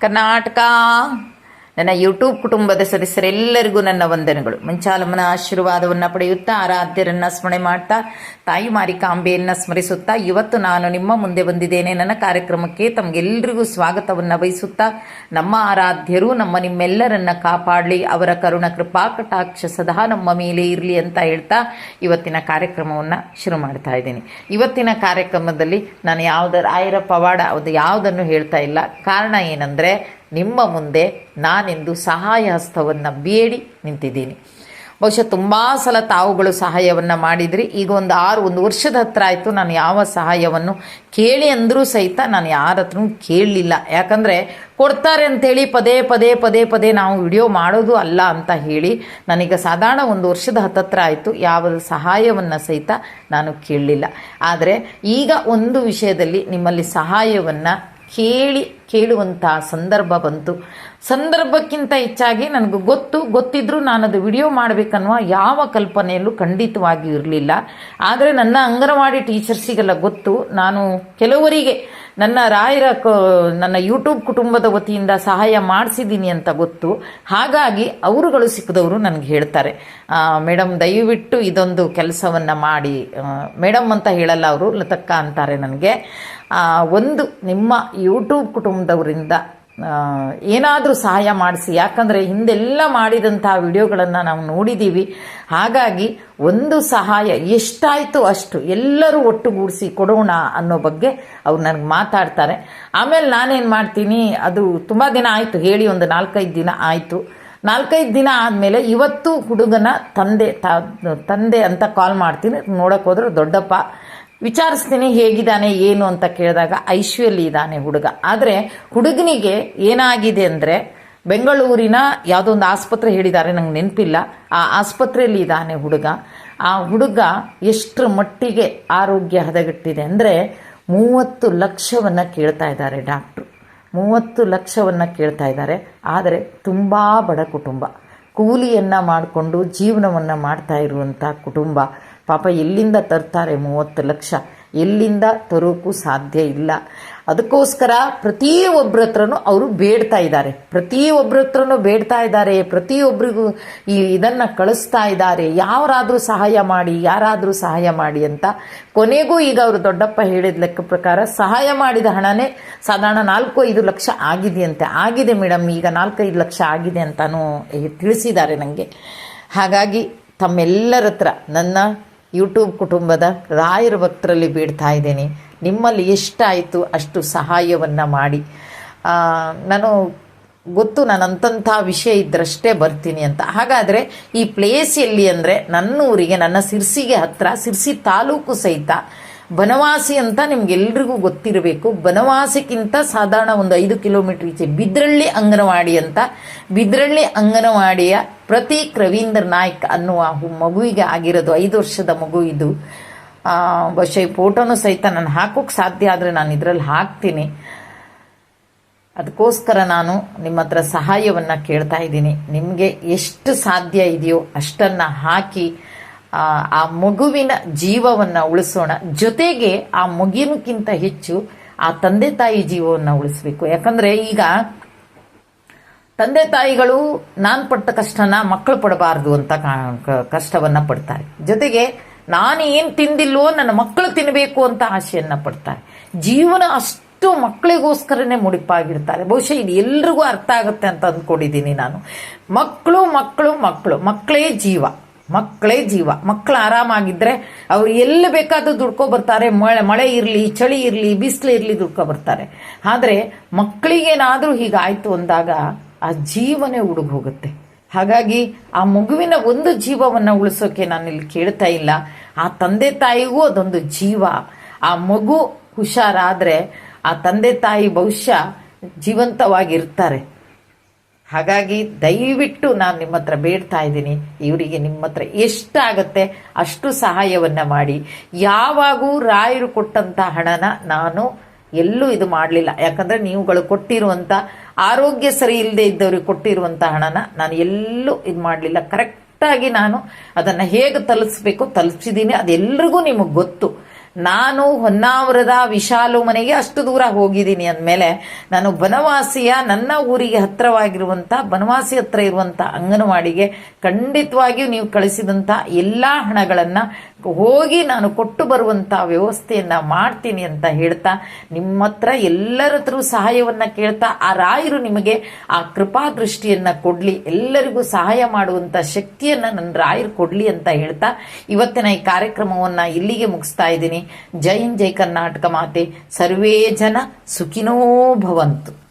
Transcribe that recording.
ಕರ್ನಾಟಕ ನನ್ನ ಯೂಟ್ಯೂಬ್ ಕುಟುಂಬದ ಸದಸ್ಯರೆಲ್ಲರಿಗೂ ನನ್ನ ವಂದನೆಗಳು. ಮಂಚಾಲಮ್ಮನ ಆಶೀರ್ವಾದವನ್ನು ಪಡೆಯುತ್ತಾ, ಆರಾಧ್ಯರನ್ನ ಸ್ಮರಣೆ ಮಾಡ್ತಾ, ತಾಯಿ ಮಾರಿಕಾಂಬೆಯನ್ನ ಸ್ಮರಿಸುತ್ತಾ, ಇವತ್ತು ನಾನು ನಿಮ್ಮ ಮುಂದೆ ಬಂದಿದ್ದೇನೆ. ನನ್ನ ಕಾರ್ಯಕ್ರಮಕ್ಕೆ ತಮಗೆಲ್ಲರಿಗೂ ಸ್ವಾಗತವನ್ನು ಬಯಸುತ್ತಾ ನಮ್ಮ ಆರಾಧ್ಯರು, ನಮ್ಮ ನಿಮ್ಮೆಲ್ಲರನ್ನ ಕಾಪಾಡಲಿ, ಅವರ ಕರುಣ ಕೃಪಾ ಕಟಾಕ್ಷ ಸದಾ ನಮ್ಮ ಮೇಲೆ ಇರಲಿ ಅಂತ ಹೇಳ್ತಾ ಇವತ್ತಿನ ಕಾರ್ಯಕ್ರಮವನ್ನು ಶುರು ಮಾಡ್ತಾ ಇದ್ದೀನಿ. ಇವತ್ತಿನ ಕಾರ್ಯಕ್ರಮದಲ್ಲಿ ನಾನು ಯಾವುದರ ಆಯರ ಪವಾಡ ಅದು ಯಾವುದನ್ನು ಹೇಳ್ತಾ ಇಲ್ಲ. ಕಾರಣ ಏನಂದರೆ ನಿಮ್ಮ ಮುಂದೆ ನಾನೆಂದು ಸಹಾಯ ಹಸ್ತವನ್ನು ಬೇಡಿ ನಿಂತಿದ್ದೀನಿ. ಬಹುಶಃ ತುಂಬ ಸಲ ತಾವುಗಳು ಸಹಾಯವನ್ನು ಮಾಡಿದ್ರಿ. ಈಗ ಒಂದು ಆರು, ಒಂದು ವರ್ಷದ ಹತ್ರ ಆಯಿತು ನಾನು ಯಾವ ಸಹಾಯವನ್ನು ಕೇಳಿ ಅಂದರೂ ಸಹಿತ ನಾನು ಯಾರ ಹತ್ರನೂ ಕೇಳಲಿಲ್ಲ. ಯಾಕಂದರೆ ಕೊಡ್ತಾರೆ ಅಂತೇಳಿ ಪದೇ ಪದೇ ಪದೇ ಪದೇ ನಾವು ವಿಡಿಯೋ ಮಾಡೋದು ಅಲ್ಲ ಅಂತ ಹೇಳಿ ನನಗೆ ಸಾಧಾರಣ ಒಂದು ವರ್ಷದ ಹತ್ತತ್ರ ಆಯಿತು. ಯಾವ ಸಹಾಯವನ್ನು ಸಹಿತ ನಾನು ಕೇಳಲಿಲ್ಲ. ಆದರೆ ಈಗ ಒಂದು ವಿಷಯದಲ್ಲಿ ನಿಮ್ಮಲ್ಲಿ ಸಹಾಯವನ್ನು ಕೇಳಿ ಕೇಳುವಂಥ ಸಂದರ್ಭ ಬಂತು. ಸಂದರ್ಭಕ್ಕಿಂತ ಹೆಚ್ಚಾಗಿ ನನಗೆ ಗೊತ್ತು, ಗೊತ್ತಿದ್ರೂ ನಾನದು ವಿಡಿಯೋ ಮಾಡಬೇಕನ್ನುವ ಯಾವ ಕಲ್ಪನೆಯಲ್ಲೂ ಖಂಡಿತವಾಗಿಯೂ ಇರಲಿಲ್ಲ. ಆದರೆ ನನ್ನ ಅಂಗನವಾಡಿ ಟೀಚರ್ಸಿಗೆಲ್ಲ ಗೊತ್ತು, ನಾನು ಕೆಲವರಿಗೆ ನನ್ನ ರಾಯರ ನನ್ನ ಯೂಟ್ಯೂಬ್ ಕುಟುಂಬದ ವತಿಯಿಂದ ಸಹಾಯ ಮಾಡಿಸಿದ್ದೀನಿ ಅಂತ ಗೊತ್ತು. ಹಾಗಾಗಿ ಅವರುಗಳು ಸಿಕ್ಕಿದವರು ನನಗೆ ಹೇಳ್ತಾರೆ ಮೇಡಮ್ ದಯವಿಟ್ಟು ಇದೊಂದು ಕೆಲಸವನ್ನು ಮಾಡಿ. ಮೇಡಮ್ ಅಂತ ಹೇಳಲ್ಲ ಅವರು, ಲತಕ್ಕ ಅಂತಾರೆ ನನಗೆ. ಒಂದು ನಿಮ್ಮ ಯೂಟ್ಯೂಬ್ ಕುಟುಂಬದವರಿಂದ ಏನಾದರೂ ಸಹಾಯ ಮಾಡಿಸಿ. ಯಾಕಂದರೆ ಹಿಂದೆಲ್ಲ ಮಾಡಿದಂಥ ವಿಡಿಯೋಗಳನ್ನು ನಾವು ನೋಡಿದ್ದೀವಿ ಹಾಗಾಗಿ ಒಂದು ಸಹಾಯ ಎಷ್ಟಾಯಿತು ಅಷ್ಟು ಎಲ್ಲರೂ ಒಟ್ಟುಗೂಡಿಸಿ ಕೊಡೋಣ ಅನ್ನೋ ಬಗ್ಗೆ ಅವ್ರು ನನಗೆ ಮಾತಾಡ್ತಾರೆ. ಆಮೇಲೆ ನಾನೇನು ಮಾಡ್ತೀನಿ, ಅದು ತುಂಬ ದಿನ ಆಯಿತು, ಹೇಳಿ ಒಂದು ನಾಲ್ಕೈದು ದಿನ ಆಯಿತು. ನಾಲ್ಕೈದು ದಿನ ಆದಮೇಲೆ ಇವತ್ತು ಹುಡುಗನ ತಂದೆ ತಂದೆ ಅಂತ ಕಾಲ್ ಮಾಡ್ತೀನಿ. ನೋಡೋಕ್ಕೋದ್ರೆ ದೊಡ್ಡಪ್ಪ ವಿಚಾರಿಸ್ತೀನಿ, ಹೇಗಿದ್ದಾನೆ, ಏನು ಅಂತ ಕೇಳಿದಾಗ ಐಶ್ವರ್ಯ ಇದ್ದಾನೆ ಹುಡುಗ. ಆದರೆ ಹುಡುಗನಿಗೆ ಏನಾಗಿದೆ ಅಂದರೆ, ಬೆಂಗಳೂರಿನ ಯಾವುದೋ ಒಂದು ಆಸ್ಪತ್ರೆ ಹೇಳಿದ್ದಾರೆ, ನಂಗೆ ನೆನಪಿಲ್ಲ. ಆ ಆಸ್ಪತ್ರೆಯಲ್ಲಿ ಇದ್ದಾನೆ ಹುಡುಗ. ಆ ಹುಡುಗ ಎಷ್ಟರ ಮಟ್ಟಿಗೆ ಆರೋಗ್ಯ ಹದಗೆಟ್ಟಿದೆ ಅಂದರೆ, ಮೂವತ್ತು ಲಕ್ಷವನ್ನು ಕೇಳ್ತಾ ಇದ್ದಾರೆ ಡಾಕ್ಟ್ರು. ಮೂವತ್ತು ಲಕ್ಷವನ್ನು ಕೇಳ್ತಾ ಇದ್ದಾರೆ. ಆದರೆ ತುಂಬ ಬಡ ಕುಟುಂಬ. ಕೂಲಿಯನ್ನು ಮಾಡಿಕೊಂಡು ಜೀವನವನ್ನು ಮಾಡ್ತಾ ಇರುವಂಥ ಕುಟುಂಬ. ಪಾಪ ಎಲ್ಲಿಂದ ತರ್ತಾರೆ ಮೂವತ್ತು ಲಕ್ಷ? ಎಲ್ಲಿಂದ ತರೋಕ್ಕೂ ಸಾಧ್ಯ ಇಲ್ಲ. ಅದಕ್ಕೋಸ್ಕರ ಪ್ರತಿಯೊಬ್ಬರ ಹತ್ರನೂ ಅವರು ಬೇಡ್ತಾ ಇದ್ದಾರೆ. ಪ್ರತಿಯೊಬ್ಬರ ಹತ್ರನೂ ಬೇಡ್ತಾ ಇದ್ದಾರೆ. ಪ್ರತಿಯೊಬ್ಬರಿಗೂ ಈ ಇದನ್ನು ಕಳಿಸ್ತಾ ಇದ್ದಾರೆ. ಯಾರಾದರೂ ಸಹಾಯ ಮಾಡಿ, ಯಾರಾದರೂ ಸಹಾಯ ಮಾಡಿ ಅಂತ. ಕೊನೆಗೂ ಈಗ ಅವರು ದೊಡ್ಡಪ್ಪ ಹೇಳಿದ ಲೆಕ್ಕ ಪ್ರಕಾರ ಸಹಾಯ ಮಾಡಿದ ಹಣನೇ ಸಾಧಾರಣ ನಾಲ್ಕು ಐದು ಲಕ್ಷ ಆಗಿದೆಯಂತೆ. ಆಗಿದೆ ಮೇಡಮ್ ಈಗ ನಾಲ್ಕೈದು ಲಕ್ಷ ಆಗಿದೆ ಅಂತಲೂ ತಿಳಿಸಿದ್ದಾರೆ ನನಗೆ ಹಾಗಾಗಿ ತಮ್ಮೆಲ್ಲರ ಹತ್ರ ನನ್ನ ಯೂಟ್ಯೂಬ್ ಕುಟುಂಬದ ರಾಯರ ಭಕ್ತರಲ್ಲಿ ಬೀಡ್ತಾ ಇದ್ದೀನಿ. ನಿಮ್ಮಲ್ಲಿ ಎಷ್ಟಾಯಿತು ಅಷ್ಟು ಸಹಾಯವನ್ನು ಮಾಡಿ. ನಾನು ಗೊತ್ತು ನಾನು ಅಂತಂಥ ವಿಷಯ ಇದ್ದರಷ್ಟೇ ಬರ್ತೀನಿ ಅಂತ. ಹಾಗಾದರೆ ಈ ಪ್ಲೇಸ್ ಎಲ್ಲಿ ಅಂದರೆ ನನ್ನ ಊರಿಗೆ ನನ್ನ ಸಿರ್ಸಿಗೆ ಹತ್ತಿರ ಸಿರ್ಸಿ ತಾಲೂಕು ಸಹಿತ ಬನವಾಸಿ ಅಂತ ನಿಮ್ಗೆಲ್ರಿಗೂ ಗೊತ್ತಿರಬೇಕು. ಬನವಾಸಿಗಿಂತ ಸಾಧಾರಣ ಒಂದು ಐದು ಕಿಲೋಮೀಟರ್ ಈಚೆ ಬಿದ್ರಳ್ಳಿ ಅಂಗನವಾಡಿ ಅಂತ. ಬಿದ್ರಳ್ಳಿ ಅಂಗನವಾಡಿಯ ಪ್ರತೀಕ್ ರವೀಂದ್ರ ನಾಯ್ಕ್ ಅನ್ನುವ ಮಗುವಿಗೆ ಆಗಿರೋದು ಐದು ವರ್ಷದ ಮಗು ಇದು. ಬಹುಶಃ ಈ ಫೋಟೋನು ಸಹಿತ ನಾನು ಹಾಕೋಕ್ಕೆ ಸಾಧ್ಯ ಆದರೆ ನಾನು ಇದರಲ್ಲಿ ಹಾಕ್ತೀನಿ. ಅದಕ್ಕೋಸ್ಕರ ನಾನು ನಿಮ್ಮ ಹತ್ರ ಸಹಾಯವನ್ನು ಕೇಳ್ತಾ ಇದ್ದೀನಿ. ನಿಮಗೆ ಎಷ್ಟು ಸಾಧ್ಯ ಇದೆಯೋ ಅಷ್ಟನ್ನು ಹಾಕಿ ಆ ಮಗುವಿನ ಜೀವವನ್ನು ಉಳಿಸೋಣ. ಜೊತೆಗೆ ಆ ಮಗುವಿನಕ್ಕಿಂತ ಹೆಚ್ಚು ಆ ತಂದೆ ತಾಯಿ ಜೀವವನ್ನು ಉಳಿಸ್ಬೇಕು. ಯಾಕಂದ್ರೆ ಈಗ ತಂದೆ ತಾಯಿಗಳು ನಾನು ಪಟ್ಟ ಕಷ್ಟನ ಮಕ್ಕಳು ಪಡಬಾರ್ದು ಅಂತ ಕಷ್ಟವನ್ನ ಪಡ್ತಾರೆ. ಜೊತೆಗೆ ನಾನು ಏನು ತಿಂದಿಲ್ವೋ ನನ್ನ ಮಕ್ಕಳು ತಿನ್ನಬೇಕು ಅಂತ ಆಶೆಯನ್ನ ಪಡ್ತಾರೆ. ಜೀವನ ಅಷ್ಟು ಮಕ್ಕಳಿಗೋಸ್ಕರನೇ ಮುಡಿಪಾಗಿರ್ತಾರೆ ಬಹುಶಃ ಇದು ಎಲ್ರಿಗೂ ಅರ್ಥ ಆಗುತ್ತೆ ಅಂತ ಅಂದ್ಕೊಂಡಿದ್ದೀನಿ ನಾನು. ಮಕ್ಕಳು ಮಕ್ಕಳು ಮಕ್ಕಳು. ಮಕ್ಕಳೇ ಜೀವ. ಮಕ್ಕಳೇ ಜೀವ. ಮಕ್ಕಳು ಆರಾಮಾಗಿದ್ದರೆ ಅವ್ರು ಎಲ್ಲಿ ಬೇಕಾದ್ರೂ ದುಡ್ಕೊ ಬರ್ತಾರೆ. ಮಳೆ ಮಳೆ ಇರಲಿ, ಚಳಿ ಇರಲಿ, ಬಿಸಿಲು ಇರಲಿ ದುಡ್ಕೊ ಬರ್ತಾರೆ. ಆದರೆ ಮಕ್ಕಳಿಗೇನಾದರೂ ಹೀಗಾಯಿತು ಅಂದಾಗ ಆ ಜೀವನೇ ಹುಡುಗ ಹೋಗುತ್ತೆ. ಹಾಗಾಗಿ ಆ ಮಗುವಿನ ಒಂದು ಜೀವವನ್ನು ಉಳಿಸೋಕೆ ಇಲ್ಲಿ ಕೇಳ್ತಾ ಇಲ್ಲ. ಆ ತಂದೆ ತಾಯಿಗೂ ಅದೊಂದು ಜೀವ. ಆ ಮಗು ಹುಷಾರಾದರೆ ಆ ತಂದೆ ತಾಯಿ ಬಹುಶಃ ಜೀವಂತವಾಗಿರ್ತಾರೆ. ಹಾಗಾಗಿ ದಯವಿಟ್ಟು ನಾನು ನಿಮ್ಮ ಹತ್ರ ಬೇಡ್ತಾ ಇದ್ದೀನಿ. ಇವರಿಗೆ ನಿಮ್ಮ ಹತ್ರ ಎಷ್ಟಾಗುತ್ತೆ ಅಷ್ಟು ಸಹಾಯವನ್ನು ಮಾಡಿ. ಯಾವಾಗೂ ರಾಯರು ಕೊಟ್ಟಂಥ ಹಣನ ನಾನು ಎಲ್ಲೂ ಇದು ಮಾಡಲಿಲ್ಲ. ಯಾಕಂದರೆ ನೀವುಗಳು ಕೊಟ್ಟಿರುವಂಥ ಆರೋಗ್ಯ ಸರಿ ಇಲ್ಲದೆ ಇದ್ದವ್ರಿಗೆ ಕೊಟ್ಟಿರುವಂಥ ಹಣನ ನಾನು ಎಲ್ಲೂ ಇದು ಮಾಡಲಿಲ್ಲ. ಕರೆಕ್ಟಾಗಿ ನಾನು ಅದನ್ನು ಹೇಗೆ ತಲುಪಿಸ್ಬೇಕು ತಲುಪಿಸಿದ್ದೀನಿ ಅದೆಲ್ಲರಿಗೂ ನಿಮಗೆ ಗೊತ್ತು. ನಾನು ಹೊನ್ನಾವರದ ವಿಶಾಲು ಮನೆಗೆ ಅಷ್ಟು ದೂರ ಹೋಗಿದ್ದೀನಿ ಅಂದಮೇಲೆ ನಾನು ಬನವಾಸಿಯ ನನ್ನ ಊರಿಗೆ ಹತ್ತಿರವಾಗಿರುವಂಥ ಬನವಾಸಿ ಹತ್ರ ಇರುವಂಥ ಅಂಗನವಾಡಿಗೆ ಖಂಡಿತವಾಗಿಯೂ ನೀವು ಕಳಿಸಿದಂಥ ಎಲ್ಲ ಹಣಗಳನ್ನು ಹೋಗಿ ನಾನು ಕೊಟ್ಟು ಬರುವಂಥ ವ್ಯವಸ್ಥೆಯನ್ನ ಮಾಡ್ತೀನಿ ಅಂತ ಹೇಳ್ತಾ ನಿಮ್ಮ ಹತ್ರ ಎಲ್ಲರ ಹತ್ರ ಸಹಾಯವನ್ನ ಕೇಳ್ತಾ ಆ ರಾಯರು ನಿಮಗೆ ಆ ಕೃಪಾ ದೃಷ್ಟಿಯನ್ನ ಕೊಡ್ಲಿ, ಎಲ್ಲರಿಗೂ ಸಹಾಯ ಮಾಡುವಂತ ಶಕ್ತಿಯನ್ನ ನನ್ನ ರಾಯರು ಕೊಡ್ಲಿ ಅಂತ ಹೇಳ್ತಾ ಇವತ್ತಿನ ಈ ಕಾರ್ಯಕ್ರಮವನ್ನ ಇಲ್ಲಿಗೆ ಮುಗಿಸ್ತಾ ಇದ್ದೀನಿ. ಜೈ ಹಿಂದ್, ಜೈ ಕರ್ನಾಟಕ ಮಾತೆ. ಸರ್ವೇ ಜನ ಸುಖಿನೋ ಭವಂತು.